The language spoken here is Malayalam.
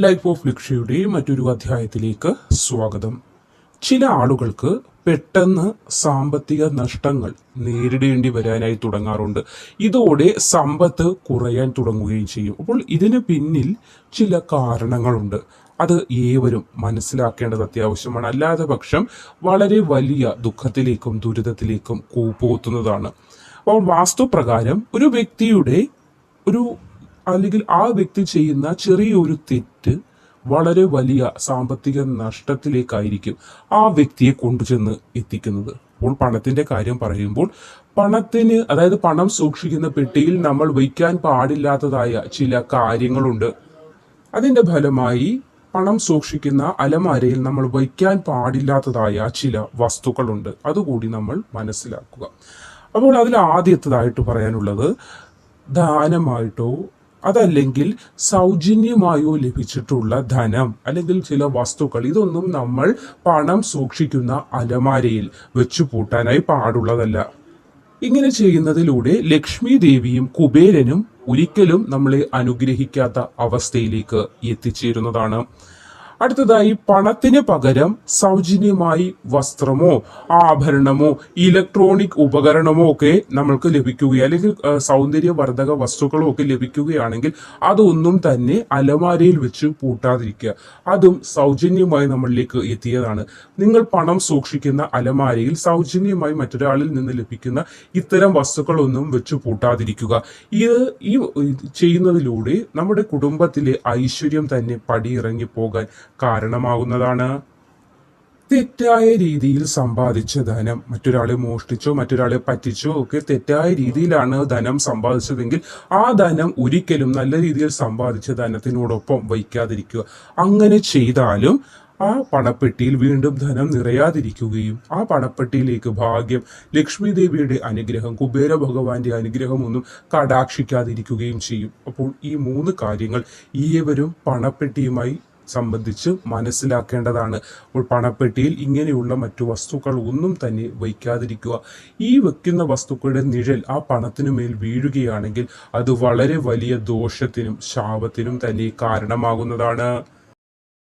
ലൈഫ് ഓഫ് ലക്ഷ്യയുടെ മറ്റൊരു അധ്യായത്തിലേക്ക് സ്വാഗതം. ചില ആളുകൾക്ക് പെട്ടെന്ന് സാമ്പത്തിക നഷ്ടങ്ങൾ നേരിടേണ്ടി വരാനായി തുടങ്ങാറുണ്ട്. ഇതോടെ സമ്പത്ത് കുറയാൻ തുടങ്ങുകയും ചെയ്യും. അപ്പോൾ ഇതിന് പിന്നിൽ ചില കാരണങ്ങളുണ്ട്. അത് ഏവരും മനസ്സിലാക്കേണ്ടത് അത്യാവശ്യമാണ്. അല്ലാതെ പക്ഷം വളരെ വലിയ ദുഃഖത്തിലേക്കും ദുരിതത്തിലേക്കും കൂപ്പുകുത്തുന്നതാണ്. അപ്പോൾ വാസ്തുപ്രകാരം ഒരു വ്യക്തിയുടെ ഒരു അല്ലെങ്കിൽ ആ വ്യക്തി ചെയ്യുന്ന ചെറിയൊരു തെറ്റ് വളരെ വലിയ സാമ്പത്തിക നഷ്ടത്തിലേക്കായിരിക്കും ആ വ്യക്തിയെ കൊണ്ടുചെന്ന് എത്തിക്കുന്നത്. അപ്പോൾ പണത്തിന്റെ കാര്യം പറയുമ്പോൾ പണത്തിന് അതായത് പണം സൂക്ഷിക്കുന്ന പെട്ടിയിൽ നമ്മൾ വയ്ക്കാൻ പാടില്ലാത്തതായ ചില കാര്യങ്ങളുണ്ട്. അതിന്റെ ഫലമായി പണം സൂക്ഷിക്കുന്ന അലമാരയിൽ നമ്മൾ വയ്ക്കാൻ പാടില്ലാത്തതായ ചില വസ്തുക്കളുണ്ട്. അതുകൂടി നമ്മൾ മനസ്സിലാക്കുക. അപ്പോൾ അതിൽ ആദ്യത്തതായിട്ട് പറയാനുള്ളത് ദാനമായിട്ടോ അതല്ലെങ്കിൽ സൗജന്യമായോ ലഭിച്ചിട്ടുള്ള ധനം അല്ലെങ്കിൽ ചില വസ്തുക്കൾ. ഇതൊന്നും നമ്മൾ പണം സൂക്ഷിക്കുന്ന അലമാരയിൽ വെച്ചു പൂട്ടാനായി പാടുള്ളതല്ല. ഇങ്ങനെ ചെയ്യുന്നതിലൂടെ ലക്ഷ്മി ദേവിയും കുബേരനും ഒരിക്കലും നമ്മളെ അനുഗ്രഹിക്കാത്ത അവസ്ഥയിലേക്ക് എത്തിച്ചേരുന്നതാണ്. അടുത്തതായി പണത്തിന് പകരം സൗജന്യമായി വസ്ത്രമോ ആഭരണമോ ഇലക്ട്രോണിക് ഉപകരണമോ ഒക്കെ നമ്മൾക്ക് ലഭിക്കുകയോ അല്ലെങ്കിൽ സൗന്ദര്യവർദ്ധക വസ്തുക്കളോ ഒക്കെ ലഭിക്കുകയാണെങ്കിൽ അതൊന്നും തന്നെ അലമാരയിൽ വെച്ച് പൂട്ടാതിരിക്കുക. അതും സൗജന്യമായി നമ്മളിലേക്ക് എത്തിയതാണ്. നിങ്ങൾ പണം സൂക്ഷിക്കുന്ന അലമാരയിൽ സൗജന്യമായി മറ്റൊരാളിൽ നിന്ന് ലഭിക്കുന്ന ഇത്തരം വസ്തുക്കളൊന്നും വെച്ച് പൂട്ടാതിരിക്കുക. ഇത് ഈ ചെയ്യുന്നതിലൂടെ നമ്മുടെ കുടുംബത്തിലെ ഐശ്വര്യം തന്നെ പടിയിറങ്ങി പോകാൻ കാരണമാകുന്നതാണ്. തെറ്റായ രീതിയിൽ സമ്പാദിച്ച ധനം. മറ്റൊരാളെ മോഷ്ടിച്ചോ മറ്റൊരാളെ പറ്റിച്ചോ ഒക്കെ തെറ്റായ രീതിയിലാണ് ധനം സമ്പാദിച്ചതെങ്കിൽ ആ ധനം ഒരിക്കലും നല്ല രീതിയിൽ സമ്പാദിച്ച ധനത്തിനോടൊപ്പം വയ്ക്കാതിരിക്കുക അങ്ങനെ ചെയ്താലും ആ പണപ്പെട്ടിയിൽ വീണ്ടും ധനം നിറയാതിരിക്കുകയും ആ പണപ്പെട്ടിയിലേക്ക് ഭാഗ്യം ലക്ഷ്മി ദേവിയുടെ അനുഗ്രഹം കുബേര ഭഗവാന്റെ അനുഗ്രഹം ഒന്നും കടാക്ഷിക്കാതിരിക്കുകയും ചെയ്യും. അപ്പോൾ ഈ മൂന്ന് കാര്യങ്ങൾ ഏവരും പണപ്പെട്ടിയുമായി സംബന്ധിച്ച് മനസ്സിലാക്കേണ്ടതാണ്. അപ്പോൾ പണപ്പെട്ടിയിൽ ഇങ്ങനെയുള്ള മറ്റു വസ്തുക്കൾ ഒന്നും തന്നെ വയ്ക്കാതിരിക്കുക. ഈ വെക്കുന്ന വസ്തുക്കളുടെ നിഴൽ ആ പണത്തിനു മേൽ വീഴുകയാണെങ്കിൽ അത് വളരെ വലിയ ദോഷത്തിനും ശാപത്തിനും തന്നെ കാരണമാകുന്നതാണ്.